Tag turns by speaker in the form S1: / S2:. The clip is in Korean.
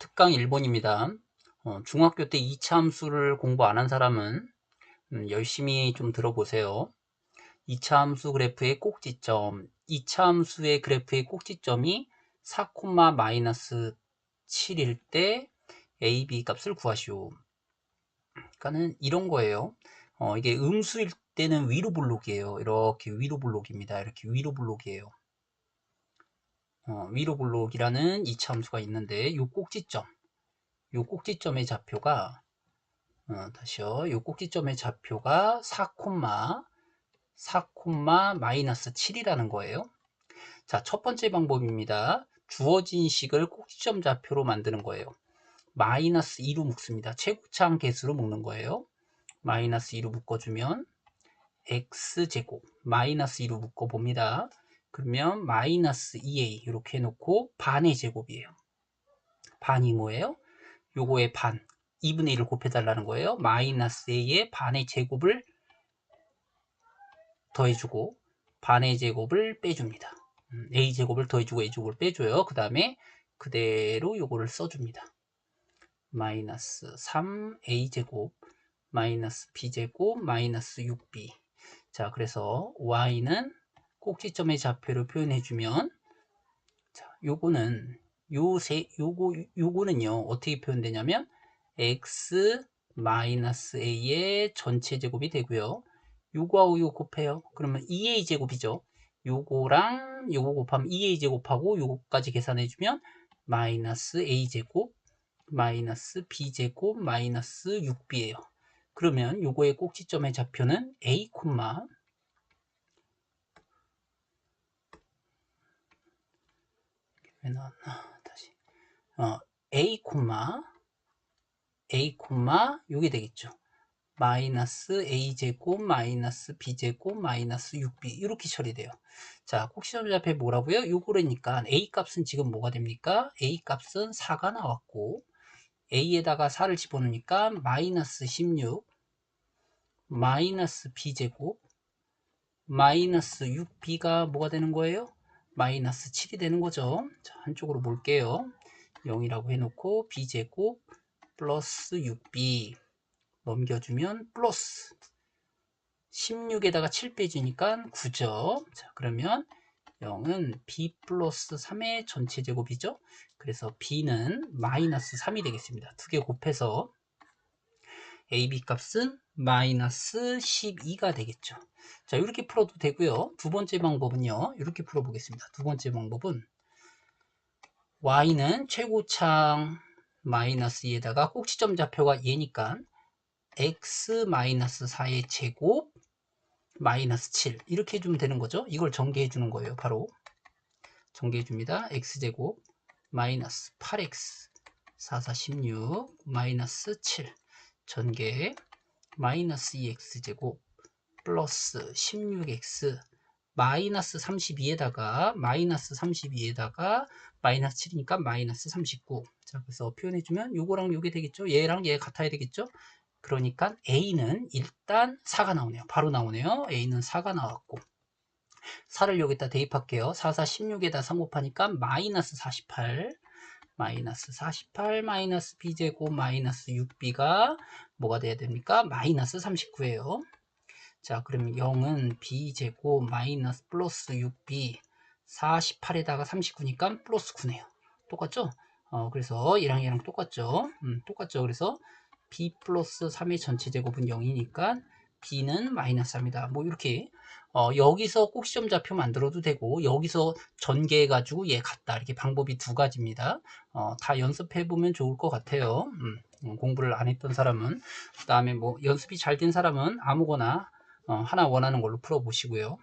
S1: 특강 1번입니다. 어, 중학교 때 2차 함수를 공부 안 한 사람은 음, 열심히 좀 들어보세요. 2차 함수 그래프의 꼭지점, 2차 함수의 그래프의 꼭지점이 4, 마이너스 7일 때 AB 값을 구하시오. 그러니까는 이런 거예요. 어, 이게 음수일 때는 위로 블록이에요. 이렇게 위로 블록입니다. 이렇게 위로 블록이에요. 어, 위로 블록이라는 2차 함수가 있는데 이 꼭지점 이 꼭지점의 좌표가 어, 다시요. 이 꼭지점의 좌표가 4, 4, 마이너스 7이라는 거예요. 자 첫 번째 방법입니다. 주어진 식을 꼭지점 좌표로 만드는 거예요. 마이너스 2로 묶습니다. 최고차항 개수로 묶는 거예요. 마이너스 2로 묶어주면 x제곱 마이너스 2로 묶어봅니다 그러면 마이너스 2a 이렇게 해놓고 반의 제곱이에요. 반이 뭐예요? 요거의 반 2분의 1을 곱해달라는 거예요. 마이너스 a의 반의 제곱을 더해주고 반의 제곱을 빼줍니다. 음, a 제곱을 더해주고 a 제곱을 빼줘요. 그 다음에 그대로 요거를 써줍니다. 마이너스 3a 제곱 마이너스 b 제곱 마이너스 6b 자 그래서 y는 꼭지점의 좌표를 표현해주면 자, 요거는 요세 요거 요거는요 어떻게 표현되냐면 x 마이너스 a의 전체 제곱이 되고요. 요거하고 요거 곱해요. 그러면 2a 제곱이죠. 요거랑 요거 곱하면 2a 제곱하고 요거까지 계산해주면 마이너스 a 제곱 마이너스 b 제곱 마이너스 6b예요. 그러면 요거의 꼭지점의 좌표는 a 콤마 왜 나왔나? 다시. 어, a 콤마 a 콤마 요게 되겠죠. 마이너스 a 제곱 마이너스 b 제곱 마이너스 6b 이렇게 처리돼요. 자 꼭지점 앞에 뭐라고요? 요거라니까 a 값은 지금 뭐가 됩니까? A 값은 4가 나왔고 a에다가 4를 집어넣으니까 마이너스 16 마이너스 b 제곱 마이너스 6b가 뭐가 되는 거예요 마이너스 7이 되는 거죠. 자, 한쪽으로 볼게요. 0이라고 해놓고 b제곱 플러스 6b 넘겨주면 플러스 16에다가 7 빼주니까 9죠. 자, 그러면 0은 b 플러스 3의 전체 제곱이죠. 그래서 b는 마이너스 3이 되겠습니다. 두 개 곱해서 AB 값은 마이너스 12가 되겠죠. 자, 이렇게 풀어도 되고요. 두 번째 방법은요. 이렇게 풀어보겠습니다. 두 번째 방법은 y는 최고창 마이너스 2에다가 꼭지점 좌표가 얘니까 x 마이너스 4의 제곱 마이너스 7 이렇게 해주면 되는 거죠. 이걸 전개해 주는 거예요. 바로 전개해 줍니다. x제곱 마이너스 8x 4, 4, 16 마이너스 7 전개 마이너스 2x제곱 플러스 16x 마이너스 32에다가 마이너스 32에다가 마이너스 7이니까 마이너스 39. 자, 그래서 표현해주면 요거랑 요게 되겠죠? 얘랑 얘 같아야 되겠죠? 그러니까 A는 일단 4가 나오네요. 바로 나오네요. A는 4가 나왔고 4를 여기다 대입할게요. 4, 4, 16에다 3 곱하니까 마이너스 48 마이너스 48 마이너스 b제곱 마이너스 6b가 뭐가 돼야 됩니까? 마이너스 39예요. 자 그러면 0은 b제곱 마이너스 플러스 6b 48에다가 39니까 플러스 9네요. 똑같죠? 어, 그래서 얘랑 얘랑 똑같죠? 음, 똑같죠? 그래서 b 플러스 3의 전체 제곱은 0이니까 b는 마이너스 3이다. 뭐 이렇게 어, 여기서 꼭 시험 좌표 만들어도 되고 여기서 전개해 가지고 얘 같다. 이렇게 방법이 두 가지입니다. 어, 다 연습해 보면 좋을 것 같아요. 음, 음, 공부를 안 했던 사람은. 그 다음에 뭐 연습이 잘 된 사람은 아무거나 어, 하나 원하는 걸로 풀어 보시고요